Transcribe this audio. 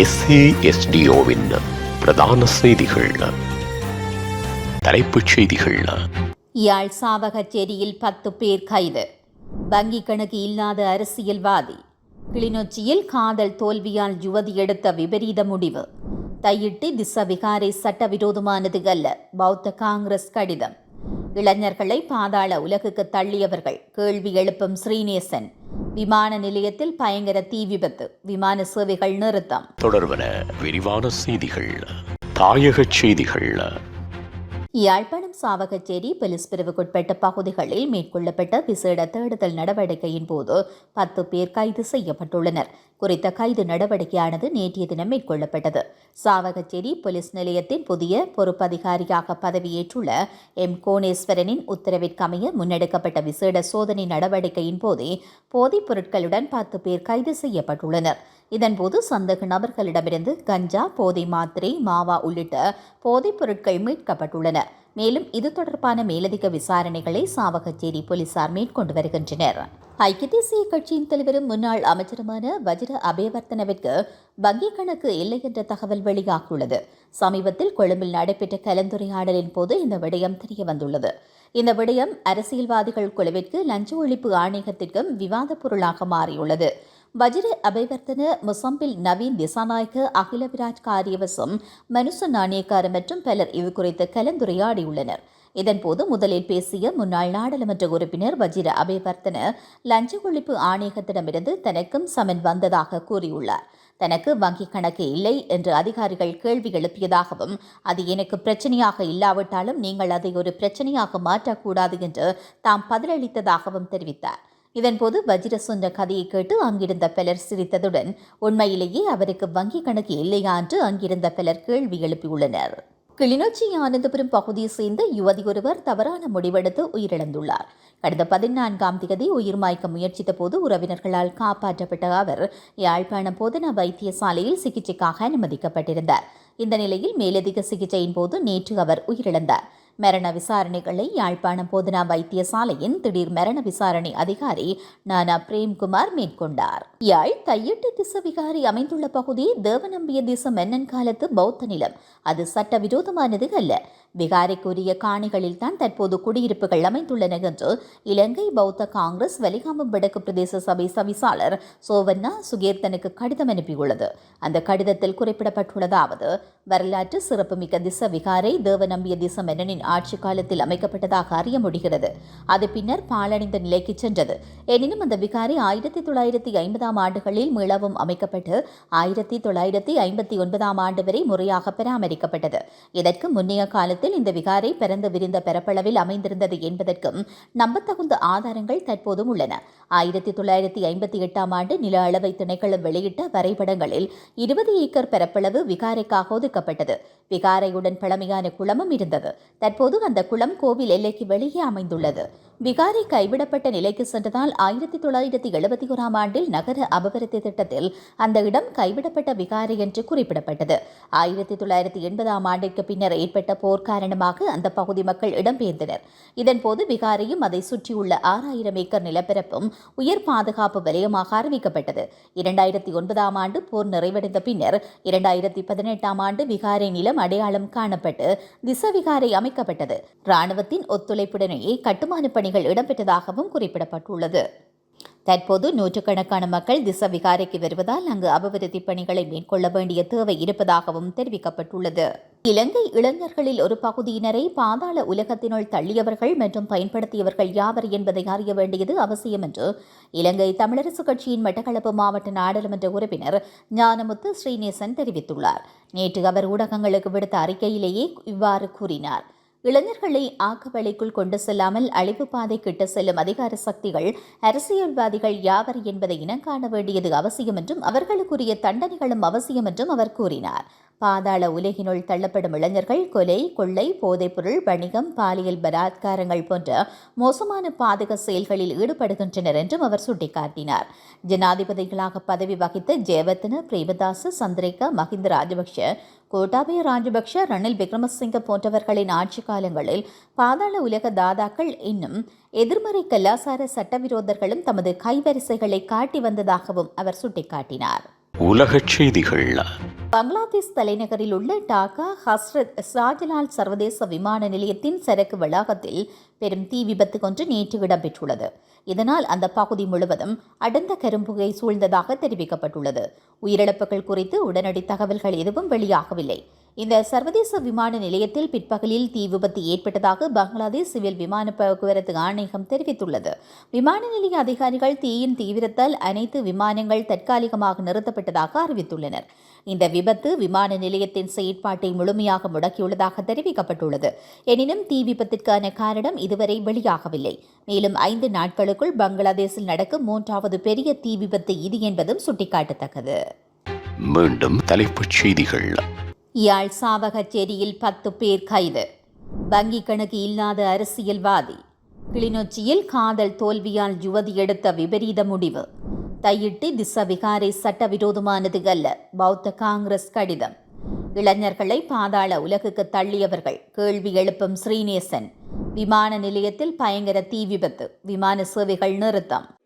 எஸ்ஏஎஸ்டிஓவின் பிரதான செய்திகள். தலைப்புச் செய்திகள். யாழ் சாவகச்சேரியில் பத்து பேர் கைது. வங்கி கணக்கு இல்லாத அரசியல்வாதி. கிளிநொச்சியில் காதல் தோல்வியால் யுவதி எடுத்த விபரீத முடிவு. தையிட்டு திசவிகாரை சட்டவிரோதமானது அல்ல பௌத்த காங்கிரஸ் கடிதம். இளைஞர்களை பாதாள உலகுக்கு தள்ளியவர்கள். கேள்வி எழுப்பும் ஸ்ரீநேசன். விமான நிலையத்தில் பயங்கர தீ விபத்து. விமான சேவைகள் நிறுத்தம். தொடர்பன விரிவான செய்திகள் தாயக செய்திகள். யாழ்ப்பாணம் சாவகச்சேரி போலீஸ் பிரிவுக்குட்பட்ட பகுதிகளில் மேற்கொள்ளப்பட்ட விசேட தேடுதல் நடவடிக்கையின் போது பத்து பேர் கைது செய்யப்பட்டுள்ளனர். குறித்த கைது நடவடிக்கையானது நேற்றைய தினம் மேற்கொள்ளப்பட்டது. சாவகச்சேரி போலீஸ் நிலையத்தின் புதிய பொறுப்பதிகாரியாக பதவியேற்றுள்ள எம். கோணேஸ்வரனின் உத்தரவிற்கமைய முன்னெடுக்கப்பட்ட விசேட சோதனை நடவடிக்கையின் போதே போதைப் பொருட்களுடன் பத்து பேர் கைது செய்யப்பட்டுள்ளனர். இதன்போது சந்தேக நபர்களிடமிருந்து கஞ்சா போதை மாத்திரை மாவா உள்ளிட்ட போதைப் பொருட்கள் மீட்கப்பட்டுள்ளன. மேலும் இது தொடர்பான மேலதிக விசாரணைகளை சாவகச்சேரி போலீசார் மேற்கொண்டு வருகின்றனர். ஐக்கிய தேசிய கட்சியின் தலைவரும் முன்னாள் அமைச்சருமான வஜிர அபேவர்த்தனவிற்கு வங்கிக் கணக்கு இல்லை என்ற தகவல் வெளியாகியுள்ளது. சமீபத்தில் கொழும்பில் நடைபெற்ற கலந்துரையாடலின் போது இந்த விடயம் தெரியவந்துள்ளது. இந்த விடயம் அரசியல்வாதிகள் குழுவிற்கு லஞ்ச ஒழிப்பு ஆணையத்திற்கும் விவாதப் பொருளாக மாறியுள்ளது. வஜிர அபைவர்த்தன முசம்பில் நவீன் திசாநாயக்க அகிலவிராஜ் காரியவசம் மனுஷ நாணயக்கார மற்றும் பலர் இது குறித்து கலந்துரையாடியுள்ளனர். இதன்போது முதலில் பேசிய முன்னாள் நாடாளுமன்ற உறுப்பினர் வஜிர அபேவர்த்தன லஞ்ச ஒழிப்பு ஆணையகத்திடமிருந்து தனக்கும் சமன் வந்ததாக கூறியுள்ளார். தனக்கு வங்கிக் கணக்கு இல்லை என்று அதிகாரிகள் கேள்வி எழுப்பியதாகவும் அது எனக்கு பிரச்சனையாக இல்லாவிட்டாலும் நீங்கள் அதை ஒரு பிரச்சனையாக மாற்றக்கூடாது என்று தாம் பதிலளித்ததாகவும் தெரிவித்தார். இதன்போது வஜ்ர சொன்ன கதையை கேட்டு அங்கிருந்த பலர் சிரித்ததுடன் உண்மையிலேயே அவருக்கு வங்கிக் கணக்கு இல்லையா என்று அங்கிருந்த பலர் கேள்வி எழுப்பியுள்ளனர். கிளிநொச்சி ஆனந்தபுரம் பகுதியை சேர்ந்த யுவதி ஒருவர் தவறான முடிவெடுத்து உயிரிழந்துள்ளார். கடந்த பதினான்காம் தேதி உயிர் மாய்க்க முயற்சித்த போது உறவினர்களால் காப்பாற்றப்பட்ட அவர் யாழ்ப்பாணம் போதனா வைத்தியசாலையில் சிகிச்சைக்காக அனுமதிக்கப்பட்டிருந்தார். இந்த நிலையில் மேலதிக சிகிச்சையின் போது நேற்று அவர் உயிரிழந்தார். மரண விசாரணைகளை யாழ்ப்பாணம் போதனா வைத்தியசாலையின் திடீர் மரண விசாரணை அதிகாரி நானா பிரேம்குமார் மேற்கொண்டார். யாழ் தையிட்டு திசவிகாரி அமைந்துள்ள பகுதி தேவநம்பிய திச மன்னன் காலத்து பௌத்த நிலம். அது சட்டவிரோதமானது அல்ல. விகாரைக்குரிய காணிகளில் தான் தற்போது குடியிருப்புகள் அமைந்துள்ளன என்று இலங்கை பௌத்த காங்கிரஸ் வலிகாமம் வடக்கு பிரதேச சபை சவிசாளர் சோவன்னா சுகீர்த்தனுக்கு கடிதம் அனுப்பியுள்ளது. அந்த கடிதத்தில் குறிப்பிடப்பட்டுள்ளதாவது வரலாற்று சிறப்புமிக்க திச விகாரை தேவநம்பிய திச மன்னனின் ஆட்சி காலத்தில் அமைக்கப்பட்டதாக அறிய முடிகிறது. அது பின்னர் பாழடைந்த நிலைக்கு சென்றது. எனினும் அந்த விகாரி ஆயிரத்தி தொள்ளாயிரத்தி ஐம்பதாம் ஆண்டுகளில் மீளவும் அமைக்கப்பட்டு ஆயிரத்தி தொள்ளாயிரத்தி ஐம்பத்தி ஒன்பதாம் ஆண்டு வரை முறையாக பராமரிக்கப்பட்டது. இதற்கு முன்னைய காலத்தில் இந்த விகாரை பிறந்து விரிந்த பரப்பளவில் அமைந்திருந்தது என்பதற்கும் நம்பத்தகுந்த ஆதாரங்கள் தற்போதும் உள்ளன. ஆயிரத்தி தொள்ளாயிரத்தி ஐம்பத்தி எட்டாம் ஆண்டு நில அளவை திணைக்களம் வெளியிட்ட வரைபடங்களில் இருபது ஏக்கர் பரப்பளவு விகாரைக்காக ஒதுக்கப்பட்டது. விகாரையுடன் பழமையான குளமும் இருந்தது. தற்போது அந்த குளம் கோவில் எல்லைக்கு வெளியே அமைந்துள்ளது. விகாரி கைவிடப்பட்ட நிலைக்கு சென்றதால் ஆயிரத்தி தொள்ளாயிரத்தி எழுபத்தி ஓராம் ஆண்டில் நகர அபிவிருத்தி திட்டத்தில் அந்த இடம் கைவிடப்பட்ட விகாரி என்று குறிப்பிடப்பட்டது. ஆயிரத்தி தொள்ளாயிரத்தி எண்பதாம் ஆண்டிற்கு பின்னர் ஏற்பட்ட போர் காரணமாக அந்த பகுதி மக்கள் இடம்பெயர்ந்தனர் இதன்போது விகாரியும் அதை சுற்றியுள்ள ஆறாயிரம் ஏக்கர் நிலப்பரப்பும் உயர் பாதுகாப்பு வலயமாக அறிவிக்கப்பட்டது. இரண்டாயிரத்தி ஒன்பதாம் ஆண்டு போர் நிறைவடைந்த பின்னர் இரண்டாயிரத்தி பதினெட்டாம் ஆண்டு விகாரி நிலம் அடையாளம் காணப்பட்டு திசவிகாரை அமைக்கப்பட்டது ராணுவத்தின் ஒத்துழைப்புடனேயே கட்டுமான பணிகள் இடம்பெற்றதாகவும் குறிப்பிடப்பட்டுள்ளது. தற்போது நூற்றுக்கணக்கான மக்கள் திச விகாரைக்கு வருவதால் அங்கு அபிவிருத்தி பணிகளை மேற்கொள்ள வேண்டிய தேவை இருப்பதாகவும் தெரிவிக்கப்பட்டுள்ளது. இலங்கை இளைஞர்களில் ஒரு பகுதியினரை பாதாள உலகத்தினுள் தள்ளியவர்கள் மற்றும் பயன்படுத்தியவர்கள் யாவர் என்பதை அறிய வேண்டியது அவசியம் என்று இலங்கை தமிழரசு கட்சியின் மட்டக்களப்பு மாவட்ட நாடாளுமன்ற உறுப்பினர் ஞானமுத்து ஸ்ரீநேசன் தெரிவித்துள்ளார். நேற்று அவர் ஊடகங்களுக்கு விடுத்த அறிக்கையிலேயே இவ்வாறு கூறினார். இளைஞர்களை ஆக்கவலைக்குள் கொண்டு செல்லாமல் அழிவு பாதை கிட்ட செல்லும் அதிகார சக்திகள் அரசியல்வாதிகள் யாவர் என்பதை இனங்காண வேண்டியது அவசியம் என்றும் அவர்களுக்குரிய தண்டனைகளும் அவசியம் என்றும் அவர் கூறினார். பாதாள உலகினுள் தள்ளப்படும் இளைஞர்கள் கொலை கொள்ளை போதைப்பொருள் வணிகம் பாலியல் பலாத்காரங்கள் போன்ற மோசமான பாதக செயல்களில் ஈடுபடுகின்றனர் என்றும் அவர் சுட்டிக்காட்டினார். ஜனாதிபதிகளாக பதவி வகித்த ஜெயவர்தன பிரேமதாச சந்திரிகா மஹிந்த ராஜபக்ஷ கோட்டாபய ராஜபக்ஷ ரணில் விக்ரமசிங்க போன்றவர்களின் ஆட்சி காலங்களில் பாதாள உலக தாதாக்கள் இன்னும் எதிர்மறை கலாசார சட்டவிரோதர்களும் தமது கைவரிசைகளை காட்டி வந்ததாகவும் அவர் சுட்டிக்காட்டினார். உலகச் செய்திகள் பங்களாதேஷ் தலைநகரில் உள்ள டாக்கா ஹஸ்ரத் ஷாஜலால் சர்வதேச விமான நிலையத்தின் சரக்கு வளாகத்தில் பெரும் தீ விபத்து ஒன்று நேற்று இடம்பெற்றுள்ளது. இதனால் அந்த பகுதி முழுவதும் அடர்ந்த கரும்புகை சூழ்ந்ததாக தெரிவிக்கப்பட்டுள்ளது. உயிரிழப்புகள் குறித்து உடனடி தகவல்கள் எதுவும் வெளியாகவில்லை. இந்த சர்வதேச விமான நிலையத்தில் பிற்பகலில் தீ விபத்து ஏற்பட்டதாக பங்களாதேஷ் சிவில் விமான போக்குவரத்து ஆணையகம் தெரிவித்துள்ளது. விமான நிலைய அதிகாரிகள் தீயின் தீவிரத்தால் அனைத்து விமானங்கள் தற்காலிகமாக நிறுத்தப்பட்டதாக அறிவித்துள்ளனர். இந்த விபத்து விமான நிலையத்தின் செயற்பாட்டை முழுமையாக முடக்கியுள்ளதாக தெரிவிக்கப்பட்டுள்ளது. எனினும் தீ விபத்திற்கான காரணம் இதுவரை வெளியாகவில்லை. மேலும் ஐந்து நாட்களுக்குள் பங்களாதேஷில் நடக்கும் மூன்றாவது பெரிய தீ விபத்து இது என்பதும் சுட்டிக்காட்டத்தக்கது. மீண்டும் தலைப்புச் செய்திகள். யாழ் சாவகச்சேரியில் பத்து பேர் கைது. வங்கி கணக்கு இல்லாத அரசியல்வாதி. கிளிநொச்சியில் காதல் தோல்வியால் யுவதி எடுத்த விபரீத முடிவு. தையிட்டு திசவிகாரை சட்டவிரோதமானது அல்ல பௌத்த காங்கிரஸ் கடிதம். இளைஞர்களை பாதாள உலகுக்கு தள்ளியவர்கள் கேள்வி எழுப்பும் ஸ்ரீநேசன். விமான நிலையத்தில் பயங்கர தீ விபத்து விமான சேவைகள் நிறுத்தம்.